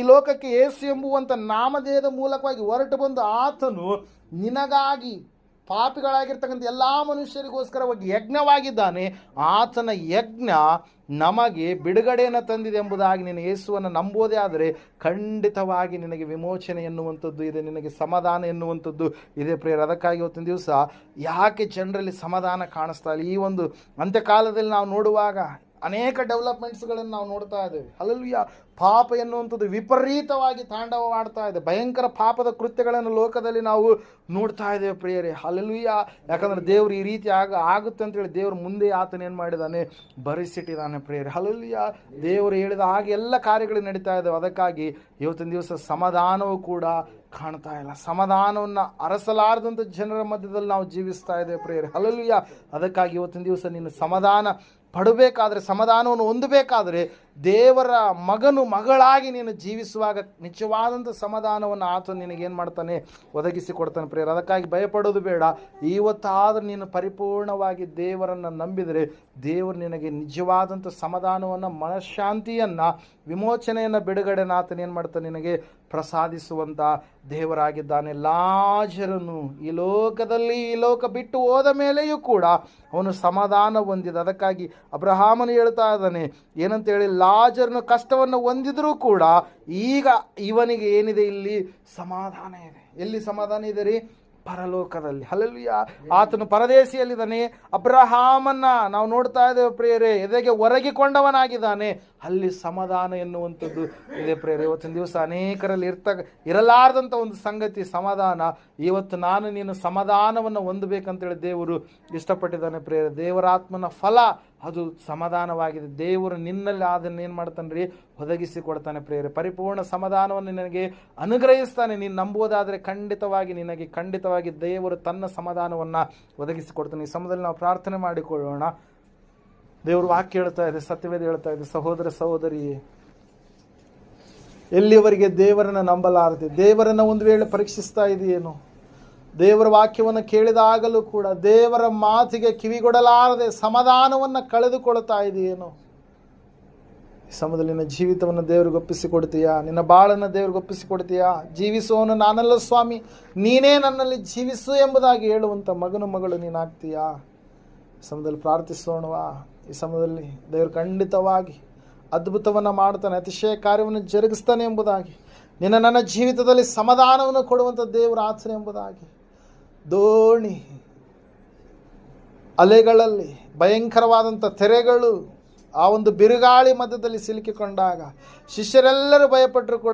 ಈ ಲೋಕಕ್ಕೆ ಏಸು ಎಂಬುವಂಥ ನಾಮಧೇಯದ ಮೂಲಕವಾಗಿ ಹೊರಟು ಬಂದು ಆತನು ನಿನಗಾಗಿ ಪಾಪಿಗಳಾಗಿರ್ತಕ್ಕಂಥ ಎಲ್ಲ ಮನುಷ್ಯರಿಗೋಸ್ಕರವಾಗಿ ಯಜ್ಞವಾಗಿದ್ದಾನೆ. ಆತನ ಯಜ್ಞ ನಮಗೆ ಬಿಡುಗಡೆಯನ್ನು ತಂದಿದೆ ಎಂಬುದಾಗಿ ನೀನು ಯೇಸುವನ್ನು ನಂಬೋದೇ ಆದರೆ ಖಂಡಿತವಾಗಿ ನಿನಗೆ ವಿಮೋಚನೆ ಎನ್ನುವಂಥದ್ದು, ಇದೆ ನಿನಗೆ ಸಮಾಧಾನ ಎನ್ನುವಂಥದ್ದು, ಇದೆ ಪ್ರೇರ ಅದಕ್ಕಾಗಿ ಇವತ್ತಿನ ದಿವಸ ಯಾಕೆ ಜನರಲ್ಲಿ ಸಮಾಧಾನ ಕಾಣಿಸ್ತಾ ಇಲ್ಲ? ಈ ಒಂದು ಅಂತ್ಯಕಾಲದಲ್ಲಿ ನಾವು ನೋಡುವಾಗ ಅನೇಕ ಡೆವಲಪ್ಮೆಂಟ್ಸ್ಗಳನ್ನು ನಾವು ನೋಡ್ತಾ ಇದ್ದೇವೆ. ಅಲ್ಲಲ್ಲಿಯ ಪಾಪ ಎನ್ನುವಂಥದ್ದು ವಿಪರೀತವಾಗಿ ತಾಂಡವವಾಡ್ತಾ ಇದೆ. ಭಯಂಕರ ಪಾಪದ ಕೃತ್ಯಗಳನ್ನು ಲೋಕದಲ್ಲಿ ನಾವು ನೋಡ್ತಾ ಇದ್ದೇವೆ ಪ್ರಿಯರೇ. ಅಲ್ಲಲ್ಲಿಯ ಯಾಕಂದ್ರೆ ದೇವರು ಈ ರೀತಿ ಆಗ ಆಗುತ್ತೆ ಅಂತೇಳಿ ದೇವರು ಮುಂದೆ ಆತನ ಏನು ಮಾಡಿದ್ದಾನೆ? ಬರೆಸಿಟ್ಟಿದ್ದಾನೆ ಪ್ರಿಯರೇ. ಅಲ್ಲಲ್ಲಿಯ ದೇವರು ಹೇಳಿದ ಹಾಗೆ ಎಲ್ಲ ಕಾರ್ಯಗಳು ನಡೀತಾ ಇದ್ದಾವೆ. ಅದಕ್ಕಾಗಿ ಇವತ್ತಿನ ದಿವಸ ಸಮಾಧಾನವೂ ಕೂಡ ಕಾಣ್ತಾ ಇಲ್ಲ. ಸಮಾಧಾನವನ್ನು ಅರಸಲಾರದಂಥ ಜನರ ಮಧ್ಯದಲ್ಲಿ ನಾವು ಜೀವಿಸ್ತಾ ಇದ್ದೇವೆ ಪ್ರೇಯರ್. ಅಲ್ಲಲ್ಲಿಯ ಅದಕ್ಕಾಗಿ ಇವತ್ತಿನ ದಿವಸ ನೀನು ಸಮಾಧಾನ ಪಡಬೇಕಾದ್ರೆ ಸಮಾಧಾನವನ್ನು ಹೊಂದಬೇಕಾದ್ರೆ ದೇವರ ಮಗನು ಮಗಳಾಗಿ ನೀನು ಜೀವಿಸುವಾಗ ನಿಜವಾದಂಥ ಸಮಾಧಾನವನ್ನು ಆತ ನಿನಗೇನು ಮಾಡ್ತಾನೆ? ಒದಗಿಸಿ ಕೊಡ್ತಾನೆ ಪ್ರೇಯರ್. ಅದಕ್ಕಾಗಿ ಭಯಪಡೋದು ಬೇಡ. ಇವತ್ತಾದರೂ ನೀನು ಪರಿಪೂರ್ಣವಾಗಿ ದೇವರನ್ನು ನಂಬಿದರೆ ದೇವರು ನಿನಗೆ ನಿಜವಾದಂಥ ಸಮಾಧಾನವನ್ನು, ಮನಃಶಾಂತಿಯನ್ನು, ವಿಮೋಚನೆಯನ್ನು ಬಿಡುಗಡೆನ ಆತನೇನು ಮಾಡ್ತಾನೆ ನಿನಗೆ ಪ್ರಸಾದಿಸುವಂಥ ದೇವರಾಗಿದ್ದಾನೆ. ಲಾಜರನು ಈ ಲೋಕದಲ್ಲಿ ಈ ಲೋಕ ಬಿಟ್ಟು ಹೋದ ಮೇಲೆಯೂ ಕೂಡ ಅವನು ಸಮಾಧಾನ ಹೊಂದಿದ. ಅದಕ್ಕಾಗಿ ಅಬ್ರಹಾಮನು ಹೇಳ್ತಾ ಇದ್ದಾನೆ, ಏನಂತ ಹೇಳಿ ಲಾಜರನು ಕಷ್ಟವನ್ನು ಹೊಂದಿದರೂ ಕೂಡ ಈಗ ಇವನಿಗೆ ಏನಿದೆ ಇಲ್ಲಿ ಸಮಾಧಾನ ಇದೆ. ಎಲ್ಲಿ ಸಮಾಧಾನ ಇದೆ ರೀ? ಪರಲೋಕದಲ್ಲಿ. ಹಲಲ್ವಿಯ ಆತನು ಪರದೇಶಿಯಲ್ಲಿದ್ದಾನೆ ಅಬ್ರಹಾಮನ್ನ ನಾವು ನೋಡ್ತಾ ಇದ್ದೇವೆ ಪ್ರಿಯರೇ. ಎದೆಗೆ ಹೊರಗಿಕೊಂಡವನಾಗಿದ್ದಾನೆ ಅಲ್ಲಿ ಸಮಾಧಾನ ಎನ್ನುವಂಥದ್ದು ಇದೆ ಪ್ರೇರೆ ಇವತ್ತಿನ ದಿವಸ ಅನೇಕರಲ್ಲಿ ಇರ್ತ, ಇರಲಾರ್ದಂಥ ಒಂದು ಸಂಗತಿ, ಸಮಾಧಾನ. ಇವತ್ತು ನಾನು ನೀನು ಸಮಾಧಾನವನ್ನು ಹೊಂದಬೇಕಂತೇಳಿ ದೇವರು ಇಷ್ಟಪಟ್ಟಿದ್ದಾನೆ ಪ್ರೇರೆ ದೇವರಾತ್ಮನ ಫಲ ಅದು ಸಮಾಧಾನವಾಗಿದೆ. ದೇವರು ನಿನ್ನಲ್ಲಿ ಅದನ್ನು ಏನು ಮಾಡ್ತಾನೆ ರೀ ಒದಗಿಸಿ ಪ್ರಿಯರೇ. ಪರಿಪೂರ್ಣ ಸಮಾಧಾನವನ್ನು ನಿನಗೆ ಅನುಗ್ರಹಿಸ್ತಾನೆ. ನೀನು ನಂಬುವುದಾದರೆ ಖಂಡಿತವಾಗಿ ನಿನಗೆ ಖಂಡಿತವಾಗಿ ದೇವರು ತನ್ನ ಸಮಾಧಾನವನ್ನು ಒದಗಿಸಿ ಕೊಡ್ತಾನೆ ಈ ಸಮಯದಲ್ಲಿ ನಾವು ಪ್ರಾರ್ಥನೆ ಮಾಡಿಕೊಳ್ಳೋಣ. ದೇವರು ವಾಕ್ಯ ಹೇಳ್ತಾ ಇದೆ, ಸತ್ಯವೇದ ಹೇಳ್ತಾ ಇದೆ, ಸಹೋದರ ಸಹೋದರಿ, ಎಲ್ಲಿಯವರೆಗೆ ದೇವರನ್ನ ನಂಬಲಾರದೆ, ದೇವರನ್ನ ಒಂದು ವೇಳೆ ಪರೀಕ್ಷಿಸ್ತಾ ಇದೆಯೇನು? ದೇವರ ವಾಕ್ಯವನ್ನು ಕೇಳಿದಾಗಲೂ ಕೂಡ ದೇವರ ಮಾತಿಗೆ ಕಿವಿಗೊಡಲಾರದೆ ಸಮಾಧಾನವನ್ನು ಕಳೆದುಕೊಳ್ತಾ ಇದೆಯೇನೋ? ನಿನ್ನ ಜೀವಿತವನ್ನು ದೇವ್ರಿಗೆ ಒಪ್ಪಿಸಿಕೊಡ್ತೀಯಾ? ನಿನ್ನ ಬಾಳನ್ನು ದೇವ್ರಿಗೆ ಒಪ್ಪಿಸಿಕೊಡ್ತೀಯಾ? ಜೀವಿಸುವವನು ನಾನಲ್ಲ ಸ್ವಾಮಿ, ನೀನೇ ನನ್ನಲ್ಲಿ ಜೀವಿಸು ಎಂಬುದಾಗಿ ಹೇಳುವಂಥ ಮಗನು ಮಗಳು ನೀನಾಗ್ತೀಯಾ? ಸಮಯದಲ್ಲಿ ಪ್ರಾರ್ಥಿಸೋಣವಾ ಈ ಸಮಯದಲ್ಲಿ ದೇವರು ಖಂಡಿತವಾಗಿ ಅದ್ಭುತವನ್ನು ಮಾಡ್ತಾನೆ, ಅತಿಶಯ ಕಾರ್ಯವನ್ನು ಜರುಗಿಸ್ತಾನೆ ಎಂಬುದಾಗಿ. ನಿನ್ನ ನನ್ನ ಜೀವಿತದಲ್ಲಿ ಸಮಾಧಾನವನ್ನು ಕೊಡುವಂಥ ದೇವರ ಆಚರಣೆ ಎಂಬುದಾಗಿ. ದೋಣಿ, ಅಲೆಗಳಲ್ಲಿ ಭಯಂಕರವಾದಂಥ ತೆರೆಗಳು ಆ ಒಂದು ಬಿರುಗಾಳಿ ಮಧ್ಯದಲ್ಲಿ ಸಿಲುಕಿಕೊಂಡಾಗ ಶಿಷ್ಯರೆಲ್ಲರೂ ಭಯಪಟ್ಟರು ಕೂಡ